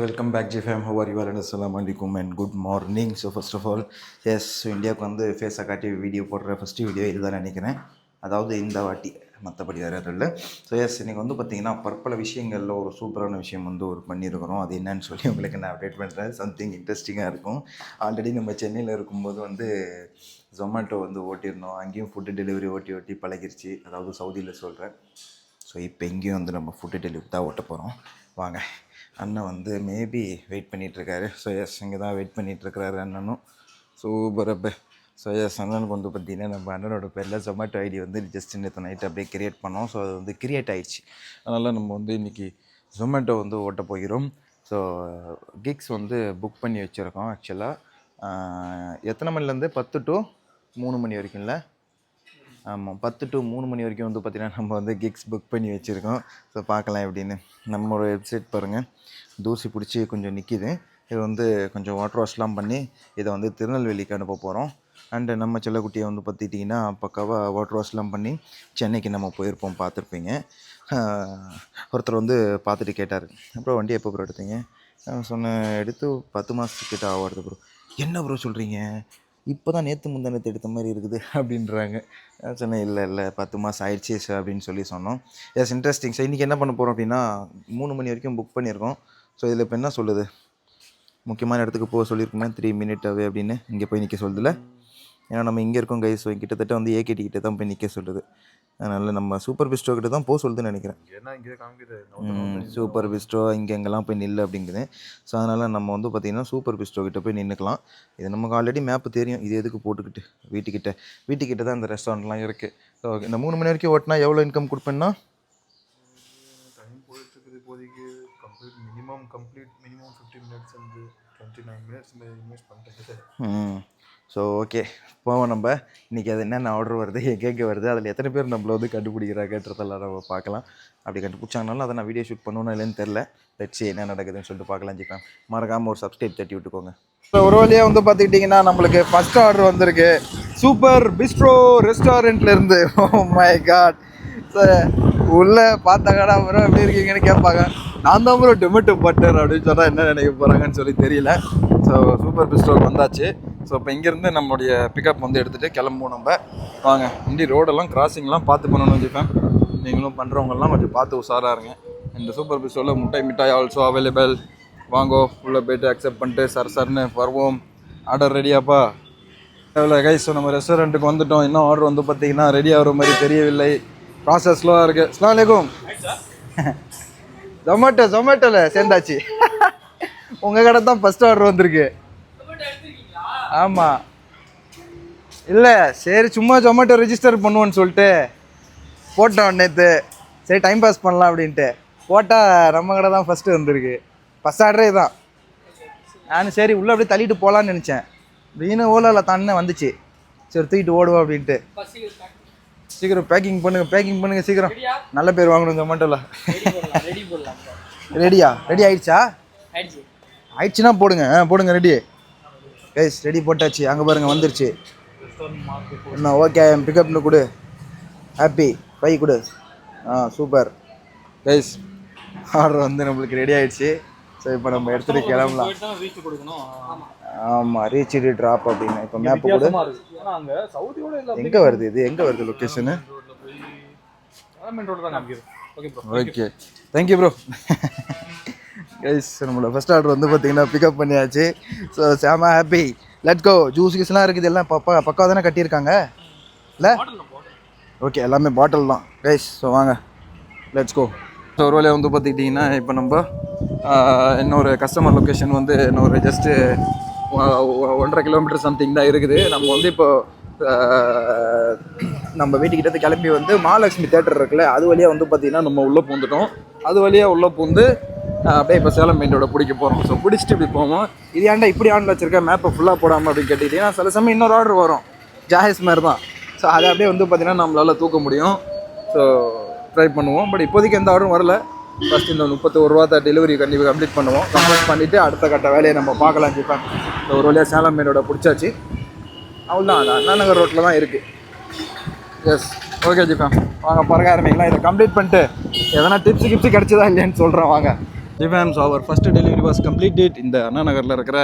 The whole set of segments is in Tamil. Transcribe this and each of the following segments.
Welcome back G fam how are you அஸ்லாம் வலைக்கும் and good morning so first of all yes so இந்தியாவுக்கு வந்து ஃபேஸை காட்டி வீடியோ போடுற ஃபஸ்ட்டு வீடியோ இதுதான் நினைக்கிறேன். அதாவது இந்த வாட்டி மற்றபடி வேறு எதுவும் இல்லை. ஸோ எஸ் இன்றைக்கி வந்து பார்த்திங்கன்னா பற்பல விஷயங்களில் ஒரு சூப்பரான விஷயம் வந்து ஒரு பண்ணியிருக்கிறோம். அது என்னன்னு சொல்லி உங்களுக்கு நான் அப்டேட் பண்ணுறேன் சம்திங் இன்ட்ரெஸ்டிங்காக இருக்கும். ஆல்ரெடி நம்ம சென்னையில் இருக்கும்போது வந்து ஜொமேட்டோ வந்து ஓட்டியிருந்தோம். அங்கேயும் ஃபுட்டு டெலிவரி ஓட்டி ஓட்டி பழகிருச்சு. அதாவது சவுதியில் சொல்கிறேன் ஸோ இப்போ எங்கேயும் வந்து நம்ம ஃபுட்டு டெலிவரி தான் ஓட்ட போகிறோம் வாங்க. அண்ணன் வந்து மேபி வெயிட் பண்ணிகிட்ருக்காரு ஸோ எஸ் இங்கே தான் வெயிட் பண்ணிகிட்ருக்கிறாரு அண்ணனும். சூப்பர் அப்போ. ஸோ எஸ் அண்ணனுக்கு வந்து பார்த்திங்கன்னா நம்ம அண்ணனோட பேரில் ஜொமேட்டோ ஐடி வந்து ஜஸ்ட் நேற்று நைட் அப்படியே கிரியேட் பண்ணோம். ஸோ அது வந்து கிரியேட் ஆகிடுச்சு அதனால் நம்ம வந்து இன்றைக்கி ஜொமேட்டோ வந்து ஓட்ட போகிறோம். ஸோ கிக்ஸ் வந்து புக் பண்ணி வச்சுருக்கோம் ஆக்சுவலாக எத்தனை மணிலேருந்து பத்து டு மூணு மணி வரைக்கும்ல? ஆமாம் பத்து டு மூணு மணி வரைக்கும் வந்து பார்த்திங்கன்னா நம்ம வந்து கிக்ஸ் புக் பண்ணி வச்சுருக்கோம். ஸோ பார்க்கலாம் எப்படின்னு. நம்மளோட வெப்சைட் பாருங்கள் தூசி பிடிச்சி கொஞ்சம் நிற்கிது இது வந்து கொஞ்சம் வாட்டர் வாஷ்லாம் பண்ணி இதை வந்து திருநெல்வேலிக்கு அனுப்ப போகிறோம் அண்டு நம்ம செல்லக்குட்டியை வந்து பார்த்துட்டிங்கன்னா பக்காவாக வாட்டர் வாஷ்லாம் பண்ணி சென்னைக்கு நம்ம போயிருப்போம் பார்த்துருப்பீங்க. ஒருத்தர் வந்து பார்த்துட்டு கேட்டார். அப்புறம் வண்டி எப்போ ப்ரோ எடுத்தீங்க? சொன்ன சொன்னேன் எடுத்து பத்து மாதத்துக்கிட்ட ஆகிறது ப்ரோ என்ன ப்ரோ சொல்கிறீங்க இப்போ தான் நேற்று முந்தானத்து எடுத்த மாதிரி இருக்குது அப்படின்றாங்க. சொன்னேன் இல்லை இல்லை பத்து மாதம் ஆயிடுச்சு சார் அப்படின்னு சொல்லி சொன்னோம். எஸ் இன்ட்ரெஸ்டிங் சார் இன்றைக்கி என்ன பண்ண போகிறோம் அப்படின்னா மூணு மணி வரைக்கும் புக் பண்ணியிருக்கோம். ஸோ இதில் இப்போ என்ன சொல்லுது? முக்கியமான இடத்துக்கு போக சொல்லியிருக்குமே த்ரீ மினிட் அவே அப்படின்னு இங்கே போய் நிற்க சொல்லுதில்ல ஏன்னா நம்ம இங்கே இருக்கோம் கைஸ் கிட்டத்தட்ட வந்து ஏகேடி கிட்ட தான் போய் நிற்க சொல்லுது. அதனால் நம்ம சூப்பர் பிஸ்டோ கிட்ட தான் போக சொல்லுதுன்னு நினைக்கிறேன். சூப்பர் பிஸ்ட்ரோ இங்கே எங்கெல்லாம் போய் நில்லு அப்படிங்குது. ஸோ அதனால் நம்ம வந்து பார்த்திங்கன்னா சூப்பர் பிஸ்ட்ரோ கிட்ட போய் நின்றுக்கலாம் இது நமக்கு ஆல்ரெடி மேப்பு தெரியும். இது எதுக்கு போட்டுக்கிட்டு வீட்டுக்கிட்ட. வீட்டுக்கிட்ட தான் இந்த ரெஸ்டாரண்ட்லாம் இருக்குது ஸோ இந்த மூணு மணி வரைக்கும் ஓட்டினா எவ்வளோ இன்கம் கொடுப்பேன்னா? இப்போதைக்கு complete minimum complete minimum fifty minutes வந்து டுவெண்ட்டி நைன் மினிட்ஸ் இந்த இன்வெஸ்ட் பண்ணிட்டு ம் ஸோ ஓகே போவோம் நம்ம. இன்றைக்கி அது என்னென்ன ஆர்டர் வருது எங்கெங்கே வருது அதில் எத்தனை பேர் நம்மள வந்து கண்டுபிடிக்கிறாங்கன்றதெல்லாம் நம்ம பார்க்கலாம். அப்படி கண்டுபிடிச்சாங்கனாலும் அதை நான் வீடியோ ஷூட் பண்ணணும் இல்லைன்னு தெரில லட்சி என்ன நடக்குதுன்னு சொல்லிட்டு பார்க்கலாம் ஜிக்கலாம் மறக்காமல் ஒரு சப்ஸ்கிரைப் தட்டி விட்டுக்கோங்க. இப்போ ஒரு வழியாக வந்து பார்த்துக்கிட்டிங்கன்னா நம்மளுக்கு ஃபஸ்ட் ஆர்டர் வந்திருக்கு. சூப்பர் பிஸ்ட்ரோ ரெஸ்டாரண்ட்லேருந்து ஓ மை காட் உள்ளே பார்த்தாங்கடா ப்ரோ எப்படி இருக்கீங்கன்னு கேட்பாங்க. நான் தான் ப்ரோ டொமேட்டோ பட்டர் அப்படின்னு சொன்னால் என்ன நினைக்க போகிறாங்கன்னு சொல்லி தெரியல. ஸோ சூப்பர் பிஸ்ட்ரோக்கு வந்தாச்சு. ஸோ இப்போ இங்கேருந்து நம்மளுடைய பிக்கப் வந்து எடுத்துகிட்டு கிளம்புவோம் நம்ம. வாங்க இண்டி ரோடெல்லாம் கிராசிங்லாம் பார்த்து பண்ணணும்னு வச்சுப்பேன் நீங்களும் பண்ணுறவங்கெல்லாம் கொஞ்சம் பார்த்து உஷாராக இருங்க. இந்த சூப்பர் பிஸ்டோவில் முட்டை மிட்டாய் ஆல்சோ அவைலபிள் வாங்கோ உள்ளே போயிட்டு அக்செப்ட் பண்ணிட்டு சர் சர்னு வருவோம். ஆர்டர் ரெடியாப்பா எவ்வளோ கைஸ் நம்ம ரெஸ்டாரண்ட்டுக்கு வந்துட்டோம். இன்னும் ஆர்டர் வந்து பார்த்தீங்கன்னா ரெடி ஆகிற மாதிரி தெரியவில்லை. ப்ராசஸ் ஸ்லோவாக இருக்குது ஸ்லாம் அலைக்கும் ஜொமேட்டோ ஜொமேட்டோவில் சேர்ந்தாச்சு. உங்கள் கடை தான் ஃபஸ்ட் ஆர்டர் வந்திருக்கு. ஆமாம் இல்லை சரி சும்மா ஜொமேட்டோ ரெஜிஸ்டர் பண்ணுவோன்னு சொல்லிட்டு போட்டோம் நேற்று சரி டைம் பாஸ் பண்ணலாம் அப்படின்ட்டு. போட்டால் நம்ம கடை தான் ஃபஸ்ட்டு வந்திருக்கு. ஃபஸ்ட் ஆர்டரே தான். நான் சரி உள்ளே அப்படியே தள்ளிட்டு போகலான்னு நினச்சேன். வீணு ஓலாவில் தானே வந்துச்சு. சரி தூக்கிட்டு ஓடுவோம் அப்படின்ட்டு. சீக்கிரம் பேக்கிங் பண்ணுங்க பேக்கிங் பண்ணுங்க சீக்கிரம். நல்ல பேர் வாங்கணும் ஜொமேட்டோவில் ரெடியா ரெடி ஆயிடுச்சா? ஆயிடுச்சு. ஆயிடுச்சுன்னா போடுங்க ஆ போடுங்க ரெடி கைஸ் ரெடி போட்டாச்சு. அங்கே பாருங்க வந்துருச்சு. என்ன ஓகே பிக்கப்னு கொடு. ஹாப்பி பை கொடு. ஆ சூப்பர் கைஸ் ஆர்டர் வந்து நம்மளுக்கு ரெடி ஆயிடுச்சு. ஸோ இப்போ நம்ம எடுத்துகிட்டு கிளம்பலாம். ஆமாம் ரீச் இடு ட்ராப் அப்படின்னு. இப்போ மேப்பு கொடு. எங்கே வருது இது? எங்கே வருது location okay thank you bro guys நம்மளோட ஃபஸ்ட் ஆர்டர் வந்து பார்த்தீங்கன்னா பிக்கப் பண்ணியாச்சு. ஸோ சேமா ஹாப்பி லெட் கோ ஜூஸ் கீஸ்லாம் இருக்குது. எல்லாம் பப்பா பக்காவாக தானே கட்டியிருக்காங்க? இல்லை? ஓகே எல்லாமே பாட்டில் தான். கைஸ் ஸோ வாங்க. லெட்ஸ் கோ ஸோ ஒரு வேலையை வந்து பார்த்துக்கிட்டிங்கன்னா இப்போ நம்ம இன்னொரு கஸ்டமர் லொக்கேஷன் வந்து இன்னொரு ஜஸ்ட்டு ஒன்றரை கிலோமீட்டர் சம்திங் தான் இருக்குது. நம்ம வந்து இப்போ நம்ம வீட்டுக்கிட்ட கிளம்பி வந்து மகாலட்சுமி தேட்டர் இருக்குல்ல அது வழியாக வந்து பார்த்திங்கன்னா நம்ம உள்ளே பூந்துட்டோம். அது வழியாக உள்ளே பூந்து அப்படியே இப்போ சேலம் மெயினோட பிடிக்க போகிறோம் ஸோ பிடிச்சிட்டு இப்படி போவோம். இது ஏன்டா இப்படி ஆன்ல வச்சிருக்க? மேப்பை ஃபுல்லாக போடாமல் அப்படின்னு கேட்டுக்கிட்டீங்கன்னா சில சமயம் இன்னொரு ஆர்டர் வரும். ஜாஹேஸ் மாதிரி தான் ஸோ அதை அப்படியே வந்து பார்த்திங்கன்னா நம்மளால் தூக்க முடியும். ஸோ ட்ரை பண்ணுவோம். பட் இப்போதைக்கு எந்த ஆர்டரும் வரல. ஃபஸ்ட் இந்த முப்பத்தோரு ரூபா டெலிவரி கண்டிப்பாக கம்ப்ளீட் பண்ணுவோம். கம்ப்ளீட் பண்ணிவிட்டு அடுத்த கட்ட வேலையை நம்ம பார்க்கலாம் ஜிப்பான் ஸோ ஒரு வழியாக சேலம் மெயினோட பிடிச்சாச்சு. அவ்வளோதான் அது அண்ணா நகர் ரோட்டில் தான் இருக்குது எஸ் ஓகே ஜிப்பா வாங்க பிறகு ஆரம்பிக்கலாம். இதை கம்ப்ளீட் பண்ணிட்டு எதனா டிப்ஸ் கிப்ஸ் கிடச்சதா இல்லையான்னு சொல்கிறேன் வாங்க. டிஃபேம்ஸ் our first delivery was completed இந்த அண்ணா நகரில் இருக்கிற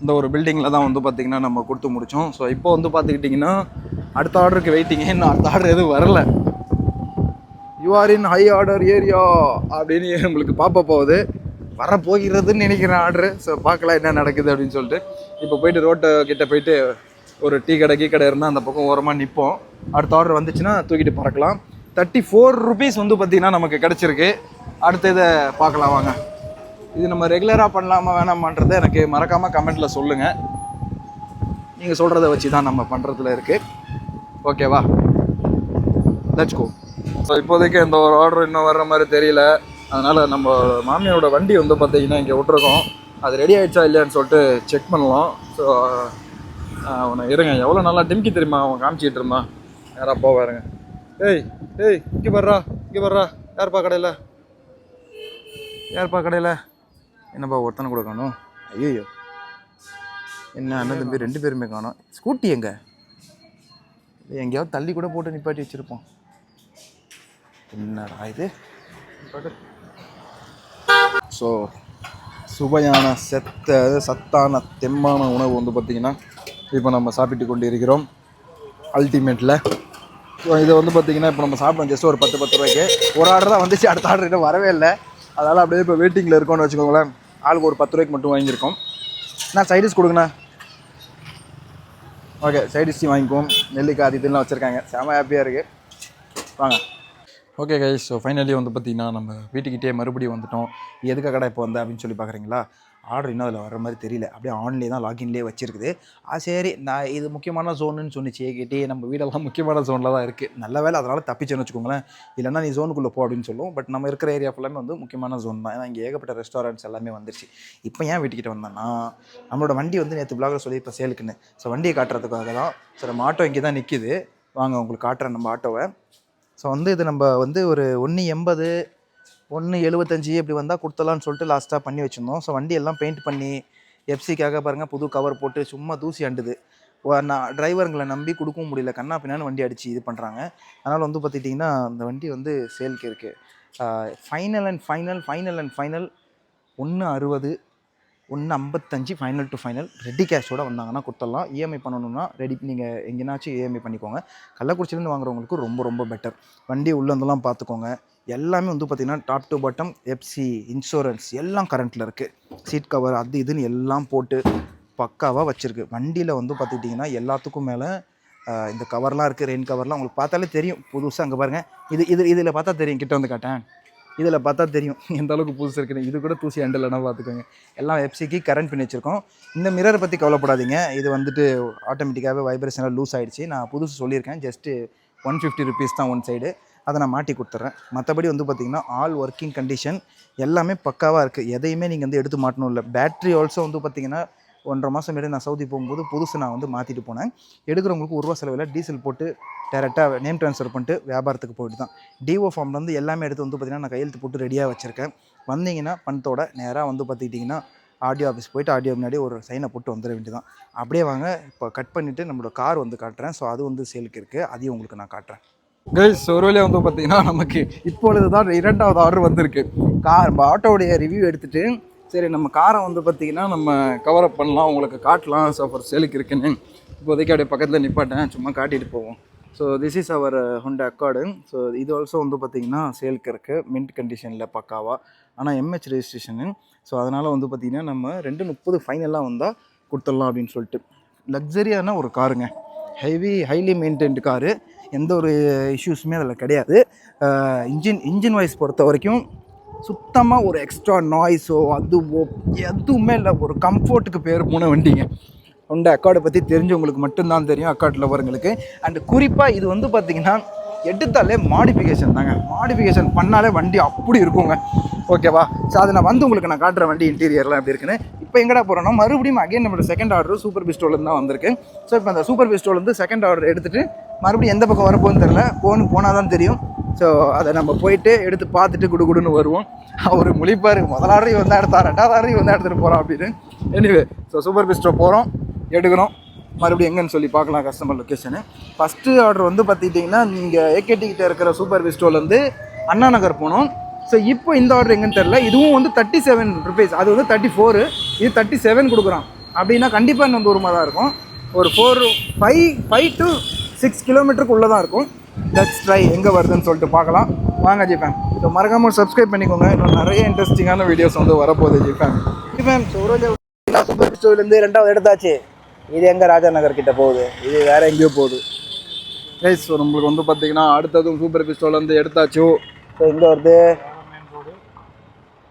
இந்த ஒரு பில்டிங்கில் தான் வந்து பார்த்திங்கன்னா நம்ம கொடுத்து முடித்தோம் ஸோ இப்போ வந்து பார்த்துக்கிட்டிங்கன்னா அடுத்த ஆர்டருக்கு வெயிட்டிங்க இன்னும் அடுத்த ஆர்டர் எதுவும் வரல. You are in high order area அப்படின்னு உங்களுக்கு பார்ப்ப போகுது. வரப்போகிறதுன்னு நினைக்கிறேன் ஆர்டரு ஸோ பார்க்கலாம் என்ன நடக்குது அப்படின்னு சொல்லிட்டு. இப்போ போயிட்டு ரோட்டை கிட்டே போயிட்டு ஒரு டீ கடை கீ கடை இருந்தால் அந்த பக்கம் ஓரமாக நிற்போம் அடுத்த ஆர்டர் வந்துச்சுன்னா தூக்கிட்டு பறக்கலாம். தேர்ட்டி ஃபோர் ருபீஸ் வந்து பார்த்திங்கன்னா நமக்கு கிடச்சிருக்கு. அடுத்த இதை பார்க்கலாம் வாங்க. இது நம்ம ரெகுலராக பண்ணலாமா வேணாமான்றதை எனக்கு மறக்காமல் கமெண்ட்டில் சொல்லுங்கள் நீங்கள் சொல்கிறத வச்சு தான் நம்ம பண்ணுறதுல இருக்குது ஓகேவா லெட்ஸ் கோ ஸோ இப்போதைக்கு எந்த ஒரு ஆர்டர் இன்னும் வர்ற மாதிரி தெரியல. அதனால் நம்ம மாமியோட வண்டி வந்து பார்த்திங்கன்னா இங்கே விட்ருக்கோம் அது ரெடி ஆகிடுச்சா இல்லையான்னு சொல்லிட்டு செக் பண்ணலாம். ஸோ அவனை இருங்க. எவ்வளோ நல்லா டிம்கி தெரியுமா? அவன் காமிச்சிக்கிட்டு இருந்தான். யாரா போவாருங்க ஏய் ஏய் இங்கே வர்றா இங்கே வர்றா யார்ப்பா கடையில்? யார்ப்பா கடையில்? என்னப்பா ஒருத்தனை கூட காணும்? ஐயோ என்ன அண்ணன் தம்பி ரெண்டு பேருமே காணோம். ஸ்கூட்டி எங்கே? எங்கேயாவது தள்ளி கூட போட்டு நிப்பாட்டி வச்சுருப்போம். என்னடா இது? ஸோ சுவையான செத்த சத்தான தெம்மான உணவு வந்து பார்த்திங்கன்னா இப்போ நம்ம சாப்பிட்டு கொண்டு இருக்கிறோம் அல்டிமேட்டில் ஸோ இதை வந்து பார்த்திங்கன்னா இப்போ நம்ம சாப்பிடும் ஜஸ்ட் ஒரு பத்து பத்து ரூபாய்க்கு. ஒரு ஆர்டர் தான் வந்துச்சு. அடுத்த ஆர்டர் இன்னும் வரவே இல்லை. அதனால் அப்படியே இப்போ வெயிட்டிங்கில் இருக்கோம்னு வச்சுக்கோங்களேன். ஆளுக்கு ஒரு பத்து ரூபாய்க்கு மட்டும் வாங்கியிருக்கோம். நான் சைடிஷ் கொடுங்கண்ணா. ஓகே சைடிஷ் வாங்கிக்குவோம். நெல்லிக்காய் அது இதெல்லாம் வச்சுருக்காங்க. செம ஹாப்பியாக இருக்குது வாங்க. ஓகே கைஸ் ஸோ ஃபைனலி வந்து பார்த்திங்கன்னா நம்ம வீட்டுக்கிட்டே மறுபடியும் வந்துட்டோம். எதுக்காக கடை இப்போ வந்தேன் அப்படின்னு சொல்லி பார்க்குறீங்களா? ஆர்டர் இன்னும் அதில் வர மாதிரி தெரியல. அப்படியே ஆன்லேயே தான் லாகின்லேயே வச்சிருக்குது. ஆ சரி நான் இது முக்கியமான ஜோனுன்னு சொன்னிச்சு கேட்டே நம்ம வீடெல்லாம் முக்கியமான ஜோனில் தான் இருக்குது நல்ல வேலை அதனால் தப்பிச்சேன்னு வச்சுக்கோங்களேன். இல்லைன்னா நீ ஜோனுக்குள்ளே போ அப்படின்னு சொல்லுவோம். பட் நம்ம இருக்கிற ஏரியா ஃபுல்லாமே வந்து முக்கியமான ஜோன் தான். ஏன்னா இங்கே ஏகப்பட்ட ரெஸ்டாரண்ட்ஸ் எல்லாமே வந்துருச்சு. இப்போ ஏன் வீட்டுக்கிட்ட வந்தேன்னா நம்மளோட வண்டி வந்து நேற்று பிளாகில் சொல்லி இப்போ சேலுக்குன்னு. ஸோ வண்டியை காட்டுறதுக்காக தான். ஸோ நம்ம ஆட்டோ இங்கே தான் நிற்கிது வாங்க உங்களுக்கு காட்டுறேன் நம்ம ஆட்டோவை ஸோ வந்து இது நம்ம வந்து ஒரு ஒன்று எண்பது ஒன்று எழுபத்தஞ்சி இப்படி வந்தால் கொடுத்தலான்னு சொல்லிட்டு லாஸ்ட்டாக பண்ணி வச்சுருந்தோம். ஸோ வண்டி எல்லாம் பெயிண்ட் பண்ணி எஃப்சிக்காக பாருங்கள் புது கவர் போட்டு சும்மா தூசி அண்டுது. நான் டிரைவருங்களை நம்பி கொடுக்கவும் முடியல. கண்ணா பின்னான்னு வண்டி அடித்து இது பண்ணுறாங்க அதனால் வந்து பார்த்துட்டிங்கன்னா அந்த வண்டி வந்து சேல்க்கு இருக்குது final and final final and final ஒன்று அறுபது ஒன்று ஐம்பத்தஞ்சு ஃபைனல் டு ஃபைனல் ரெடி கேஷோட வந்தாங்கன்னா கொடுத்துடலாம். இஎம்ஐ பண்ணணும்னா ரெடி நீங்கள் எங்கேனாச்சும் இஎம்ஐ பண்ணிக்கோங்க. கள்ளக்குறிச்சிலேருந்து வாங்குறவங்களுக்கு ரொம்ப ரொம்ப பெட்டர் வண்டி உள்ளேருந்துலாம் பார்த்துக்கோங்க எல்லாமே வந்து பார்த்திங்கன்னா top to bottom FC insurance எல்லாம் கரண்ட்டில் இருக்குது சீட் கவர் அது இதுன்னு எல்லாம் போட்டு பக்காவாக வச்சுருக்கு. வண்டியில் வந்து பார்த்துக்கிட்டிங்கன்னா எல்லாத்துக்கும் மேலே இந்த கவர்லாம் இருக்குது ரெயின் கவர்லாம் உங்களுக்கு பார்த்தாலே தெரியும். புதுசாக அங்கே பாருங்கள் இது இது இதில் பார்த்தா தெரியும். கிட்ட வந்து காட்டேன். இதில் பார்த்தா தெரியும். எந்த அளவுக்கு புதுசு இருக்குன்னு. இது கூட தூசி அண்டலைன்னா பார்த்துக்கோங்க. எல்லாம் எஃப்சிக்கு கரண்ட் பண்ணி வச்சுருக்கோம். இந்த மிரரை பற்றி கவலைப்படாதீங்க. இது வந்துட்டு ஆட்டோமேட்டிக்காகவே வைப்ரேஷனாக லூஸ் ஆகிடுச்சு நான் புதுசு சொல்லியிருக்கேன். ஜஸ்ட்டு ஒன் ஃபிஃப்டி ருபீஸ் தான் ஒன் சைடு அதை நான் மாட்டி கொடுத்துட்றேன். மற்றபடி வந்து பார்த்திங்கன்னா ஆல் ஒர்க்கிங் கண்டிஷன் எல்லாமே பக்காவாக இருக்குது எதையுமே நீங்கள் வந்து எடுத்து மாட்டணும் இல்லை. பேட்ரி ஆல்சோ வந்து பார்த்திங்கன்னா ஒன்றரை மாதம் முன்னாடி நான் சவுதி போகும்போது புதுசு நான் வந்து மாற்றிட்டு போனேன். எடுக்கிறவங்களுக்கு ஒரு ரூபா செலவில் டீசல் போட்டு டேரெக்டாக நேம் ட்ரான்ஸ்ஃபர் பண்ணிட்டு வியாபாரத்துக்கு போயிட்டு தான். டிஓ ஃபார்ம்லேருந்து எல்லாமே எடுத்து வந்து பார்த்திங்கன்னா நான் கையெழுத்து போட்டு ரெடியாக வச்சுருக்கேன். வந்தீங்கன்னா பணத்தோட நேராக வந்து பார்த்துக்கிட்டிங்கன்னா ஆடியோ ஆஃபீஸ் போயிட்டு ஆடியோ முன்னாடி ஒரு சைனை போட்டு வந்துட வேண்டியதான் அப்படியே வாங்க இப்போ கட் பண்ணிவிட்டு நம்மளோட கார் வந்து காட்டுறேன். ஸோ அது வந்து சேலுக்கு இருக்குது அதையும் உங்களுக்கு நான் காட்டுறேன். கைஸ் ஒருவேளை வந்து பார்த்தீங்கன்னா நமக்கு இப்பொழுது தான் இரண்டாவது ஆர்டர் வந்திருக்கு. கார் நம்ம ஆட்டோடைய ரிவ்யூ எடுத்துகிட்டு சரி நம்ம காரை வந்து பார்த்திங்கன்னா நம்ம கவர் அப் பண்ணலாம் உங்களுக்கு காட்டலாம். ஸோ ஃபார் சேலுக்கு இருக்குன்னு. இப்போதைக்கு அப்படியே பக்கத்தில் நிப்பாட்டேன் சும்மா காட்டிட்டு போவோம். So this is our Honda Accord so இது ஆல்சோ வந்து பார்த்திங்கன்னா சேலுக்கு இருக்குது மின்ட் கண்டிஷனில் பக்காவாக ஆனால் எம்ஹெச் ரெஜிஸ்ட்ரேஷனு ஸோ அதனால் வந்து பார்த்திங்கன்னா நம்ம ரெண்டு முப்பது ஃபைனலாக வந்தால் கொடுத்துடலாம் அப்படின்னு சொல்லிட்டு. லக்ஸரியான ஒரு காருங்க ஹெவி ஹைலி மெயின்டைன்டு காரு எந்த ஒரு இஷ்யூஸுமே அதில் கிடையாது. இன்ஜின் இன்ஜின் வைஸ் பொறுத்த வரைக்கும் சுத்தமாக ஒரு எக்ஸ்ட்ரா நாய்ஸோ அதுவோ எதுவுமே இல்லை. ஒரு கம்ஃபர்ட்டுக்கு பேர் போன வண்டிங்க. ஹொண்டா அக்கார்டை பற்றி தெரிஞ்சவங்களுக்கு மட்டும்தான் தெரியும் அக்கார்ட் லவருங்களுக்கு அண்ட் குறிப்பாக இது வந்து பார்த்திங்கன்னா எடுத்தாலே மாடிஃபிகேஷன் தாங்க. மாடிஃபிகேஷன் பண்ணாலே வண்டி அப்படி இருக்குங்க. ஓகேவா ஸோ அதை நான் வந்து உங்களுக்கு நான் காட்டுற வண்டி இன்டீரியர்லாம் எப்படி இருக்குன்னு. இப்போ எங்கடா போகிறோன்னா மறுபடியும் அகைன் நம்மளோட செகண்ட் ஆர்டர் சூப்பர் பிஸ்டோலேருந்து தான் வந்திருக்கு. ஸோ இப்போ அந்த சூப்பர் பிஸ்டோலேருந்து செகண்ட் ஆர்டர் எடுத்துகிட்டு மறுபடியும் எந்த பக்கம் வரப்போகுன்னு தெரில போன்னு போனால் தான் தெரியும். ஸோ அதை நம்ம போயிட்டு எடுத்து பார்த்துட்டு குடு குடுன்னு வருவோம். அவர் முழிப்பார் முதல் ஆர்டர் வந்து எடுத்தா ரெண்டாவது ஆர்டர் வந்து எடுத்துகிட்டு போகிறோம் அப்படின்னு. எனிவே ஸோ சூப்பர் பிஸ்டோ போகிறோம் எடுக்கிறோம் மறுபடியும் எங்கன்னு சொல்லி பார்க்கலாம் கஸ்டமர் லொக்கேஷனு ஃபஸ்ட்டு ஆர்டர் வந்து பார்த்துக்கிட்டிங்கன்னா நீங்கள் ஏகேடி கிட்டே இருக்கிற சூப்பர் விஸ்டோலேருந்து அண்ணா நகர் போனோம் ஸோ இப்போ இந்த ஆர்டர் எங்கன்னு தெரில இதுவும் வந்து தேர்ட்டி செவன் ருபீஸ் அது வந்து தேர்ட்டி ஃபோரு இது தேர்ட்டி செவன் கொடுக்குறான். அப்படின்னா கண்டிப்பாக இன்னும் தூரமாக தான் இருக்கும். ஒரு four five five to six கிலோமீட்டருக்கு உள்ளே தான் இருக்கும். லெட்ஸ் ட்ரை எங்கே வருதுன்னு சொல்லிட்டு பார்க்கலாம். வாங்க ஜிபேம் ஸோ மறக்காமல் சப்ஸ்கிரைப் பண்ணிக்கோங்க. இன்னும் நிறைய இன்ட்ரெஸ்டிங்கான வீடியோஸ் வந்து வரப்போகுது ஜிபேம் ஜிபேம் சூப்பர் ஸ்டோர்லேருந்து ரெண்டாவது எடுத்தாச்சு. இது எங்கே ராஜா நகர் கிட்ட போகுது. இது வேறு எங்கேயோ போகுது. ரைஸ் ஸோ நம்மளுக்கு வந்து பார்த்தீங்கன்னா அடுத்ததும் சூப்பர் பிஸ்டோல் வந்து எடுத்தாச்சு. ஸோ எங்கே வருது?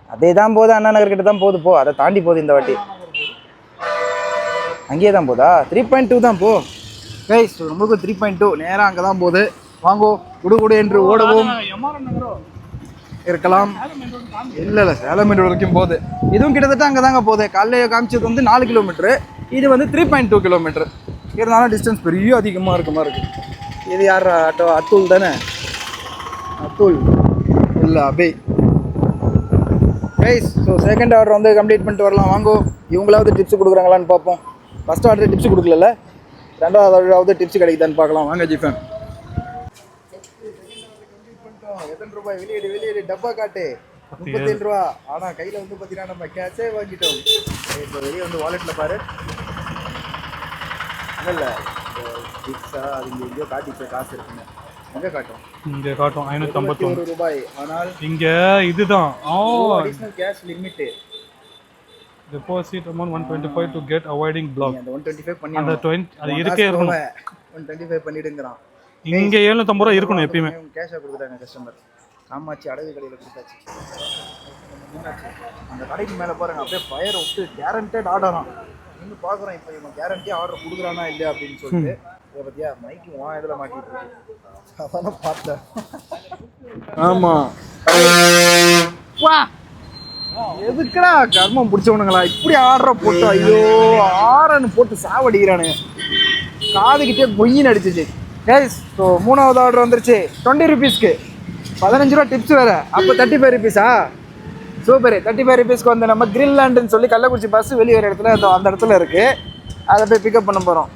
அதே தான் போகுது அண்ணா நகர் கிட்ட தான் போகுது. போ அதை தாண்டி போகுது இந்த வாட்டி. அங்கேயே தான் போதா த்ரீ பாயிண்ட் டூ தான் போ. ரைஸ் நம்மளுக்கு த்ரீ பாயிண்ட் டூ நேராக அங்கே தான் போகுது. வாங்கோ குடு குடு என்று ஓடவும். இருக்கலாம். இல்லை இல்லை சேலம் மெயின் வரைக்கும் போகுது. இதுவும் கிட்டத்தட்ட அங்கே தாங்க போகுது. காலையில காமிச்சது வந்து நாலு கிலோமீட்ரு இது வந்து த்ரீ பாயிண்ட் டூ கிலோமீட்டர் இருந்தாலும் டிஸ்டன்ஸ் பெரிய அதிகமாக இருக்க மாதிரி இருக்கு. இது யார் ஆட்டோ அத்துல் தானே? அத்துல். இல்லை Abhay rice so second order வந்து கம்ப்ளீட் பண்ணிட்டு வரலாம். வாங்கோ இவங்களாவது டிப்ஸ் கொடுக்குறாங்களான்னு பார்ப்போம். ஃபஸ்ட் ஆர்டர் டிப்ஸ் கொடுக்கல ரெண்டாவது ஆர்டராவது டிப்ஸ் கிடைக்குதான்னு பார்க்கலாம். வாங்க ஜிஃபன். எத்தனை ரூபாய்? வெளியீடு வெளியீடு. டப்பா காட்டு. முப்பத்தேழு ரூபா. ஆனால் கையில் வந்து பார்த்தீங்கன்னா நம்ம கேஷே வாங்கிட்டோம். இப்போ வெளியே வந்து வாலெட்டில் பாரு. இல்லை டிப்ஸா அது இங்கே எங்கேயோ காட்டிச்சு காசு இருக்குங்க எங்கே காட்டும்? இங்க காட்டும். ஐநூத்தி இருபத்தி ஒரு ரூபாய். ஆனால் இங்க இதுதான். Cash limit deposit amount one twenty five to get avoiding block அந்த ஒன் டுவெண்ட்டி ஃபைவ் பண்ணி அந்த டுவெண்ட்டி அது இருக்கே இருக்கணும். ஒன் டுவெண்ட்டி ஃபைவ் பண்ணிடுங்கிறான். இங்க எழுநூத்தம்பது ரூபா இருக்கணும் எப்பயுமே. கேஷாக கொடுத்துட்டாங்க கஸ்டமர் காமாட்சி அடகு கடையில் கொடுத்தாச்சு. அந்த கடைக்கு மேலே பாருங்க அப்படியே ஃபயர் விட்டு கேரண்டட் ஆர்டரான் நீங்க பார்க்குறோம் இப்போ இவன் கேரண்டியாக ஆர்டர் கொடுக்குறானா இல்லையா அப்படின்னு சொல்லிட்டு. இதை பற்றியா மைக்கு வா இதில் மாட்டிட்டு இருக்கு. அதான் பார்த்தேன். ஆமாம் எதுக்குடா கர்மம் பிடிச்சவனுங்களா? இப்படி ஆடுற போட்டு ஐயோ ஆறன்னு போட்டு சாவடிக்கிறானுங்க காதுகிட்டே பொய்யின்னு அடிச்சிச்சு. கைஸ் ஸோ மூணாவது ஆர்டர் வந்துருச்சு. டுவெண்ட்டி ருபீஸ்க்கு பதினஞ்சு ரூபா டிப்ஸ் வேறு. அப்போ தேர்ட்டி ஃபைவ் ருபீஸா சூப்பர். தேர்ட்டி ஃபைவ் ருபீஸ்க்கு வந்து நம்ம கிரில் லேண்டுன்னு சொல்லி கள்ளக்குறிச்சி பஸ் வெளியே வர இடத்துல அந்த இடத்துல இருக்குது அதை போய் பிக்கப் பண்ண போகிறோம்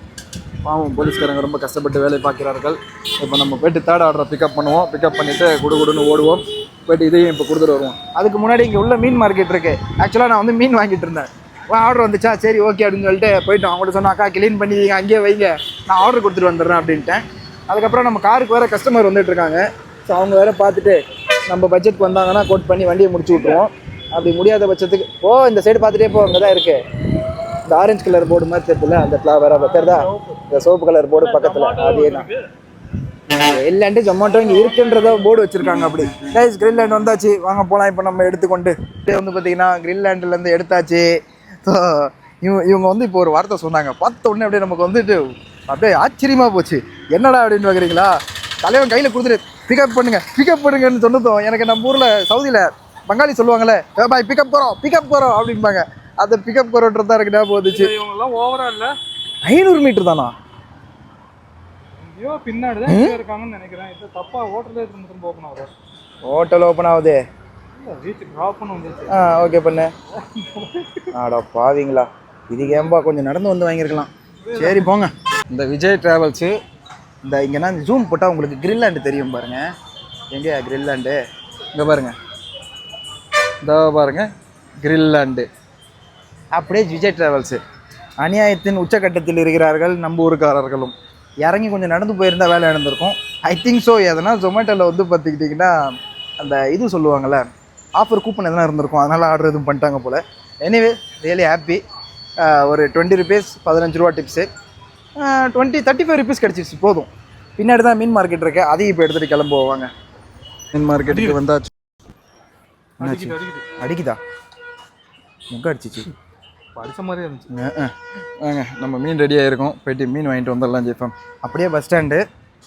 பாவம் போலீஸ்காரங்க ரொம்ப கஷ்டப்பட்டு வேலை பார்க்கிறார்கள். இப்போ நம்ம போயிட்டு தேர்ட் ஆர்டரை பிக்கப் பண்ணுவோம். பிக்கப் பண்ணிவிட்டு குடு குடுன்னு ஓடுவோம். போயிட்டு இதையும் இப்போ கொடுத்துட்டு வருவோம். அதுக்கு முன்னாடி இங்கே உள்ள மீன் மார்க்கெட் இருக்குது ஆக்சுவலாக நான் வந்து மீன் வாங்கிட்டு இருந்தேன். ஆர்டர் வந்துச்சா? சரி ஓகே அப்படின்னு சொல்லிட்டு போயிட்டோம். அவங்கள்ட்ட சொன்ன அக்கா க்ளீன் பண்ணி அங்கேயே வைங்க. நான் ஆர்டர் கொடுத்துட்டு வந்துடுறேன் அப்படின்ட்டேன். அதுக்கப்புறம் நம்ம காருக்கு வேறு கஸ்டமர் வந்துட்டு இருக்காங்க. ஸோ அவங்க வேறு பார்த்துட்டு நம்ம பட்ஜெட்க்கு வந்தாங்கன்னா கோட் பண்ணி வண்டியை முடிச்சு விட்ருவோம் அப்படி முடியாத பட்சத்துக்கு ஓ இந்த சைடு பார்த்துட்டே போ அங்கே தான் இருக்குது இந்த ஆரஞ்சு கலர் போர்டு மாதிரி தெரியல அந்த ஃப்ளவர் தெரியுதா இந்த சோப்பு கலர் போர்டு பக்கத்தில் அதே தான். இல்லைன்ட்டு ஜொமேட்டோ இங்கே இருக்குன்றத போர்டு வச்சிருக்காங்க அப்படி. கைஸ் கிரில் லேண்ட் வந்தாச்சு. வாங்க போகலாம் இப்போ நம்ம எடுத்துக்கொண்டு. இது வந்து பார்த்தீங்கன்னா கிரில் லேண்ட்லேருந்து எடுத்தாச்சு. ஸோ இவங்க இவங்க வந்து இப்போ ஒரு வார்த்தை சொன்னாங்க. பார்த்த உடனே அப்படியே நமக்கு வந்துட்டு அப்படியே ஆச்சரியமாக போச்சு. என்னடா அப்படின்னு பார்க்குறீங்களா தலைவன் கையில் கொடுத்துட்டு பிக்கப் பண்ணுங்க பிக்கப் பண்ணுங்கன்னு சொன்னதும் எனக்கு நம்ம ஊரில் சவுதியில் பங்காளி சொல்லுவாங்கல்ல "ஏ பாய் பிக்கப் போகிறோம் பிக்கப் போகிறோம் அப்படிம்பாங்க. அந்த பிக்கப் போகிறோன்றது தான் எனக்கு ஞாபகம் வந்துச்சு. இவங்க எல்லாம் ஓவரா இல்ல? ஐநூறு மீட்டர் தானா? எங்கேயோ பின்னாடி தான் இருக்காங்கன்னு நினைக்கிறேன். இது தப்பா ஹோட்டலே திரும்ப திரும்ப ஓப்பன் ஆகுது ஹோட்டல் ஓப்பன் ஆகுது. ட்ராப் பண்ண ஆ ஓகே பண்ணு. ஆடா பாவீங்களா? இதுக்கு ஏன்பா கொஞ்சம் நடந்து வந்து வாங்கியிருக்கலாம். சரி போங்க. இந்த விஜய் டிராவல்ஸு இந்த இங்கேனா ஜூம் போட்டால் உங்களுக்கு கிரில்லாண்டு தெரியும் பாருங்க. எங்கேயா கிரில்லாண்டு இங்கே பாருங்க. இந்த பாருங்க கிரில்லாண்டு அப்படியே விஜய் டிராவல்ஸு அநியாயத்தின் உச்சக்கட்டத்தில் இருக்கிறார்கள் நம்ம ஊருக்காரர்களும் இறங்கி கொஞ்சம் நடந்து போயிருந்தா வேலை நடந்திருக்கும் ஐ திங்க் ஸோ எதனா ஜொமேட்டோவில் வந்து பார்த்துக்கிட்டிங்கன்னா அந்த இது சொல்லுவாங்கள்ல ஆஃபர் கூப்பன் எதனா இருந்திருக்கும். அதனால் ஆர்டர் எதுவும் பண்ணிட்டாங்க போல். எனிவே ரியலி ஹாப்பி ஒரு டுவெண்ட்டி ருபீஸ் பதினஞ்சு ரூபா tips twenty thirty five rupees கிடச்சிருச்சு போதும். பின்னாடி தான் மீன் மார்க்கெட் இருக்கு. அதையும் இப்போ எடுத்துகிட்டு கிளம்புவாங்க மீன் மார்க்கெட்டுக்கு வந்தாச்சு. அடிக்குதா முக்க அடிச்சிச்சு. படிச்ச மாதிரியே இருந்துச்சு. அஹ், அஹ். வாங்க நம்ம மீன் ரெடியாக இருக்கும் போயிட்டு மீன் வாங்கிட்டு வந்துடலாம் ஜெஃபம் அப்படியே பஸ் ஸ்டாண்டு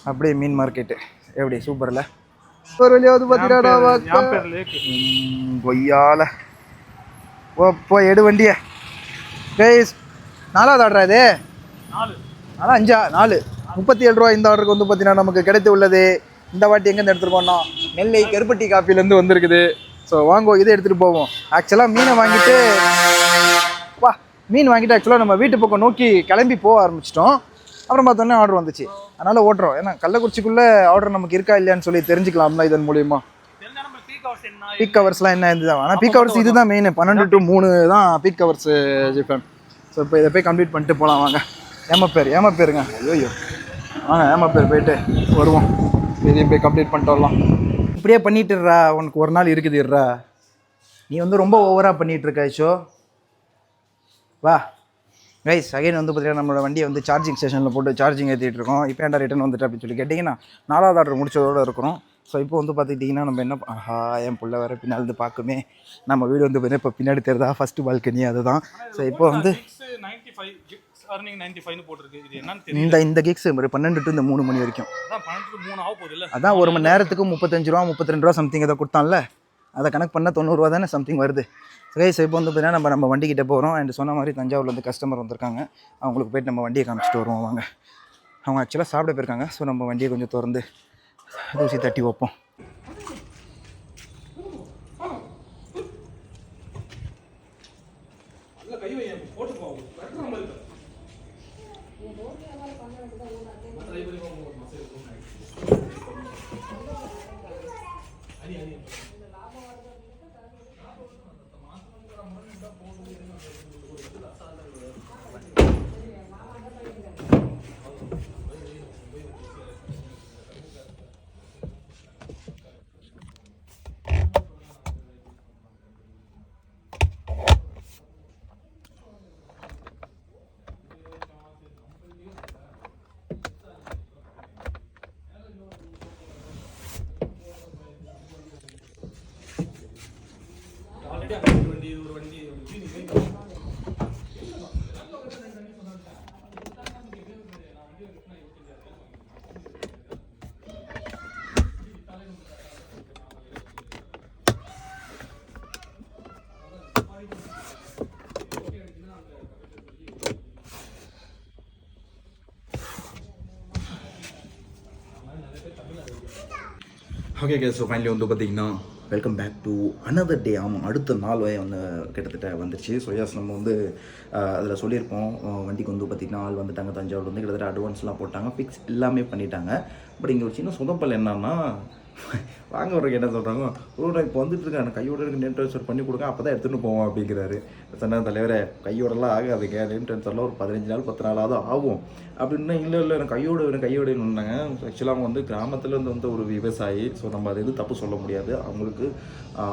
அப்படியே மீன் மார்க்கெட்டு எப்படி சூப்பரில் ஒரு வழியாவது என் பேர் லேக். பொய்யால. ஓ போ எடு வண்டியை. கைஸ் நாலாவது ஆர்டரா இது? நாலு. ஆனால் அஞ்சா? நாலு. முப்பத்தி ஏழு ரூபா இந்த ஆர்டருக்கு வந்து பார்த்தீங்கன்னா நமக்கு கிடைத்து உள்ளது. இந்த வாட்டி எங்கேருந்து எடுத்துருக்கோம்னா நெல்லை கருப்பட்டி காப்பிலேருந்து வந்திருக்குது. ஸோ வாங்கோ இதை எடுத்துகிட்டு போவோம். ஆக்சுவலாக மீனை வாங்கிட்டு மீன் வாங்கிட்டு ஆக்சுவலாக நம்ம வீட்டு பக்கம் நோக்கி கிளம்பி போக ஆரம்பிச்சிட்டோம். அப்புறம் பார்த்தோன்னே ஆர்டர் வந்துச்சு. அதனால் ஓட்டுறோம். ஏன்னா கள்ளக்குறிச்சிக்குள்ளே ஆர்டர் நமக்கு இருக்கா இல்லையான்னு சொல்லி தெரிஞ்சுக்கலாம்ல இதன் மூலியமா. பீக் ஹவர்ஸ்லாம் என்ன இதுதான்? ஆனால் பீக் ஹவர்ஸ் இதுதான் மெயின் பன்னெண்டு டு மூணு தான் பீக் ஹவர்ஸ் ஜிஃபன் ஸோ இப்போ இதை போய் கம்ப்ளீட் பண்ணிட்டு போகலாம் வாங்க. ஏமா பேர்? ஏமா பேருங்க? ஐயோ வாங்க ஏமா பேர் போயிட்டு வருவோம். இதையும் போய் கம்ப்ளீட் பண்ணிட்டு வரலாம். இப்படியே பண்ணிட்டுறா. உனக்கு ஒரு நாள் இருக்குது இருறா நீ வந்து ரொம்ப ஓவராக பண்ணிகிட்டு இருக்க ஐஷோ. வா. கைஸ் அகைன் வந்து பார்த்தீங்கன்னா நம்மளோட வண்டியை வந்து சார்ஜிங் ஸ்டேஷனில் போட்டு சார்ஜிங் ஏற்றிட்டு இருக்கோம் இப்போ ஏன்டா ரிட்டன் வந்துட்டு அப்படின்னு சொல்லி கேட்டிங்கன்னா நாலாவது ஆர்டர் முடிச்சதோட இருக்கிறோம். ஸோ இப்போ வந்து பார்த்துக்கிட்டிங்கன்னா நம்ம என்ன ஆஹா என் புள்ள வேறு பின்னால் இருந்து பார்க்குமே நம்ம வீடு வந்து பார்த்தீங்கன்னா இப்போ பின்னாடி தெரியுதா ஃபஸ்ட்டு பால்கனி அதுதான். ஸோ இப்போ வந்து இந்த இந்த கிக்ஸ் பன்னெண்டு டு இந்த மூணு மணி வரைக்கும். அதான் ஒரு மணி நேரத்துக்கு முப்பத்தஞ்சு ரூபா முப்பத்தி ரெண்டு ரூபா சம்திங் ஏதோ கொடுத்தான்ல. அதை கணக்கு பண்ணால் தொண்ணூறுரூவா தானே சம்திங் வருது. கைஸ் இப்போ வந்து பார்த்தீங்கன்னா நம்ம நம்ம வண்டிக்கிட்ட போகிறோம் அண்ட் சொன்ன மாதிரி தஞ்சாவூர்லேருந்து கஸ்டமர் வந்திருக்காங்க. அவங்களுக்கு போயிட்டு நம்ம வண்டியை காமிச்சிட்டு வருவோம் வாங்க. அவங்க ஆக்சுவலாக சாப்பிட போயிருக்காங்க. ஸோ நம்ம வண்டியை கொஞ்சம் திறந்து தூசி தட்டி வைப்போம். ஓகே கே ஸோ ஃபைனலி வந்து பார்த்தீங்கன்னா welcome back to another day ஆமாம் அடுத்த நாள் வரை வந்து கிட்டத்தட்ட வந்துருச்சு. ஸோ எஸ் நம்ம வந்து அதில் சொல்லியிருப்போம். வண்டிக்கு வந்து பார்த்திங்கன்னா ஆள் வந்துட்டாங்க தஞ்சாவூர் வந்து கிட்டத்தட்ட அட்வான்ஸ்லாம் போட்டாங்க ஃபிக்ஸ் எல்லாமே பண்ணிட்டாங்க. பட் இங்கே ஒரு சின்ன சொதப்பல் என்னன்னா வாங்க வரக்கு என்ன சொல்கிறாங்க ஒரு இப்போ வந்துட்டு இருக்கேன் கையோட இருக்கு நெட் ட்ரான்ஸ்ஃபர் பண்ணி கொடுங்க அப்போ தான் எடுத்துகிட்டு போவோம் அப்படிங்கிறாரு. சொன்ன தலைவரே கையோடலாம் ஆகாதுங்க. அப்படின்னு சொல்ல ஒரு பதினஞ்சு நாள் பத்து நாளாவது ஆகும். அப்படின்னா இல்லை இல்லை எனக்கு கையோடு வேணும் கையோடு வேணும்னாங்க ஆக்சுவலாக அவங்க வந்து கிராமத்தில் வந்து வந்த ஒரு விவசாயி. ஸோ நம்ம அது எதுவும் தப்பு சொல்ல முடியாது. அவங்களுக்கு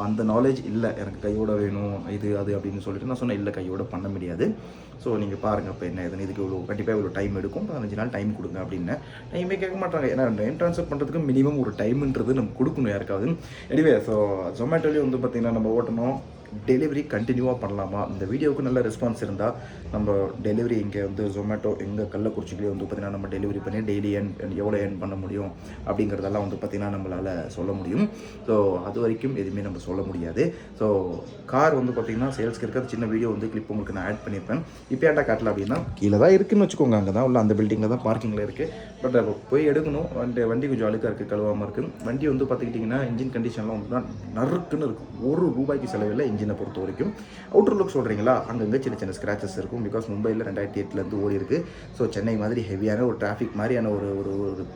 அந்த நாலேஜ் இல்லை. எனக்கு கையோட வேணும் இது அது அப்படின்னு சொல்லிட்டு நான் சொன்னேன். இல்லை கையோட பண்ண முடியாது. ஸோ நீங்கள் பாருங்கள் இப்போ என்ன இதுன்னு இதுக்கு இவ்வளோ கண்டிப்பாக இவ்வளோ டைம் எடுக்கும். பதினஞ்சு நாள் டைம் கொடுங்க அப்படின்னு. டைமே கேட்க மாட்டாங்க. ஏன்னா டைம் ட்ரான்ஸ்ஃபர் பண்ணுறதுக்கு மினிமம் ஒரு டைம்ன்றது நம்ம கொடுக்கணும் யாருக்காவது. எனிவே ஸோ ஜொமேட்டோலேயும் வந்து பார்த்திங்கன்னா நம்ம ஓட்டணும். டெலிவரி கண்டினியூவாக பண்ணலாமா? இந்த வீடியோவுக்கு நல்ல ரெஸ்பான்ஸ் இருந்தால் நம்ம டெலிவரி இங்கே வந்து ஜொமேட்டோ எங்கள் கள்ளக்குறிச்சிலேயே வந்து பார்த்திங்கன்னா நம்ம டெலிவரி பண்ணி டெய்லி ஏர்ன் எவ்வளோ ஏர்ன் பண்ண முடியும் அப்படிங்கிறதெல்லாம் வந்து பார்த்திங்கன்னா நம்மளால் சொல்ல முடியும். ஸோ அது வரைக்கும் எதுவுமே நம்ம சொல்ல முடியாது. ஸோ கார் வந்து பார்த்திங்கன்னா சேல்ஸ்க்கு இருக்கிற சின்ன வீடியோ வந்து கிளிப் உங்களுக்கு நான் ஆட் பண்ணியிருப்பேன் இப்போ ஏன்டா காட்டலாம் அப்படின்னா கீழே தான் இருக்குன்னு வச்சுக்கோங்க. அங்கே தான் உள்ள அந்த பில்டிங்கில் தான் பார்க்கிங்கில் இருக்குது பட் போய் எடுக்கணும். வண்டி வண்டி கொஞ்சம் அழுக்காக இருக்குது கழுவாமல் இருக்குது வண்டி வந்து பார்த்துக்கிட்டிங்கன்னா இன்ஜின் கண்டிஷன்லாம் வந்து நறுக்குன்னு இருக்கும். ஒரு ரூபாய்க்கு செலவில்லை இன்ஜின் பொறுத்த வரைக்கும் அவுட்டர் லுக் சொல்கிறீங்களா அங்கங்கே சின்ன சின்ன ஸ்க்ராச்சஸ் இருக்கும். பிகாஸ் மும்பையில் ரெண்டாயிரத்தி எட்டுலேருந்து ஓடி இருக்குது ஸோ சென்னை மாதிரி ஹெவியான ஒரு டிராஃபிக் மாதிரியான ஒரு ஒரு ஒரு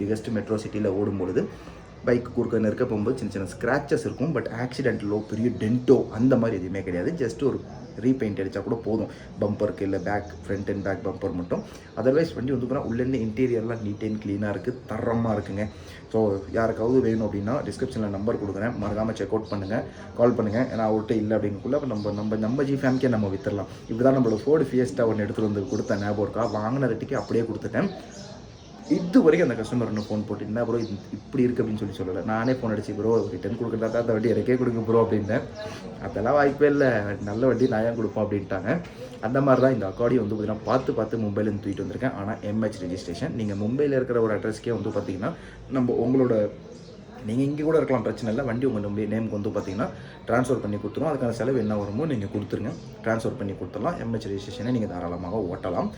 பிகஸ்ட் மெட்ரோ சிட்டியில் ஓடும் பொழுது பைக் குறுக்க நெருக்க போகும்போது சின்ன சின்ன ஸ்க்ராச்சஸ் இருக்கும். பட் ஆக்சிடென்ட்லோ பெரிய டென்ட்டோ அந்த மாதிரி எதுவுமே கிடையாது. ஜஸ்ட் ஒரு ரீபெயிண்ட் அடித்தா கூட போதும். பம்பருக்கு இல்லை back front and back bumper மட்டும். அதர்வைஸ் வண்டி வந்து போனால் உள்ளேருந்து இன்டீரியர்லாம் நீட் அண்ட் க்ளீனாக இருக்குது தரமாக இருக்குங்க. ஸோ யாருக்காவது வேணும் அப்படின்னா டிஸ்கிரிப்ஷனில் நம்பர் கொடுக்குறேன். மறக்காமல் செக் அவுட் பண்ணுங்கள் கால் பண்ணுங்கள் ஏன்னா அவர்கிட்ட இல்லை அப்படிங்கக்குள்ள நம்ம நம்ம நம்ம ஜி ஃபேமிக்கே நம்ம வித்துடலாம். இப்படி தான் நம்மளோட ஃபோர்டு ஃபியஸ்ட்டாக ஒன்று எடுத்துகிட்டு வந்து கொடுத்தேன். ஞாபகம் இருக்கா வாங்கின ரெட்டிக்கு அப்படியே கொடுத்துட்டேன். இது வரைக்கும் அந்த கஸ்டமர் இன்னும் ஃபோன் போட்டு என்ன ப்ரோ இது இப்படி இருக்குது அப்படின்னு சொல்லி சொல்லலை. நானே ஃபோன் அடிச்சு ப்ரோ ரிட்டர்ன் கொடுக்குறதா தான் அந்த வண்டி எனக்கே கொடுங்க ப்ரோ அப்படின்னேன். அதெல்லாம் வாய்ப்பே இல்லை. நல்ல வண்டி நான் ஏன் கொடுப்போம் அப்படின்ட்டாங்க. அந்த மாதிரி தான் இந்த அக்காடி வந்து பார்த்தீங்கன்னா பார்த்து பார்த்து மும்பைலேருந்து தூக்கிட்டு வந்திருக்கேன். ஆனால் எம்ஹெச் ரெஜிஸ்ட்ரேஷன் நீங்கள் மும்பையில் இருக்கிற ஒரு அட்ரஸ்க்கே வந்து பார்த்தீங்கன்னா நம்ம உங்களோட நீங்கள் இங்கே கூட இருக்கலாம் பிரச்சனை இல்லை. வண்டி உங்கள் நம்பி நேமுக்கு வந்து பார்த்தீங்கன்னா ட்ரான்ஸ்ஃபர் பண்ணி கொடுத்துரும். அதுக்கான செலவு என்ன வருமோ நீங்கள் கொடுத்துருங்க. ட்ரான்ஸ்ஃபர் பண்ணி கொடுத்துடலாம். எம்ஹெச் ரெஜிஸ்ட்ரேஷனை நீங்கள் தாராளமாக ஓட்டலாம்.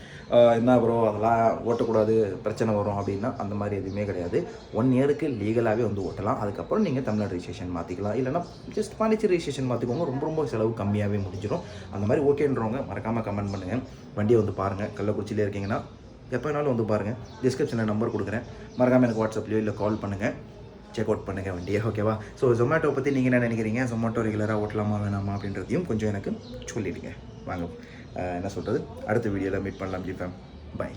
என்ன ப்ரோ அதெல்லாம் ஓட்டக்கூடாது பிரச்சனை வரும் அப்படின்னா அந்த மாதிரி எதுவுமே கிடையாது. ஒன் இயருக்கு லீகலாகவே வந்து ஓட்டலாம். அதுக்கப்புறம் நீங்கள் தமிழ்நாடு ரெஜிஸ்ட்ரேஷன் மாற்றிக்கலாம் இல்லைனா ஜஸ்ட் பாண்டிச்சேரி ரெஜிஸ்ட்ரேஷன் மாற்றிக்கோங்க ரொம்ப ரொம்ப செலவு கம்மியாகவே முடிஞ்சிடும் அந்த மாதிரி ஓகேன்றவங்க மறக்காமல் கமெண்ட் பண்ணுங்கள் வண்டியை வந்து பாருங்கள் கள்ளக்குறிச்சியில் இருக்கீங்கன்னா எப்போ வேணாலும் வந்து பாருங்கள் டிஸ்கிரிப்ஷனில் நம்பர் கொடுக்குறேன். மறக்காமல் எனக்கு வாட்ஸ்அப்லையோ இல்லை கால் பண்ணுங்கள் செக் அவுட் பண்ணுங்கள் வண்டியை ஓகேவா ஸோ ஜொமேட்டோ பற்றி நீங்கள் என்ன நினைக்கிறீங்க? ஜொமேட்டோ ரெகுலராக ஓட்டலாமா வேணாமா அப்படின்றதையும் கொஞ்சம் எனக்கு சொல்லிடுங்க. வாங்க என்ன சொல்கிறது அடுத்த வீடியோவில் மீட் பண்ணலாம் ஜிஃபேம் பை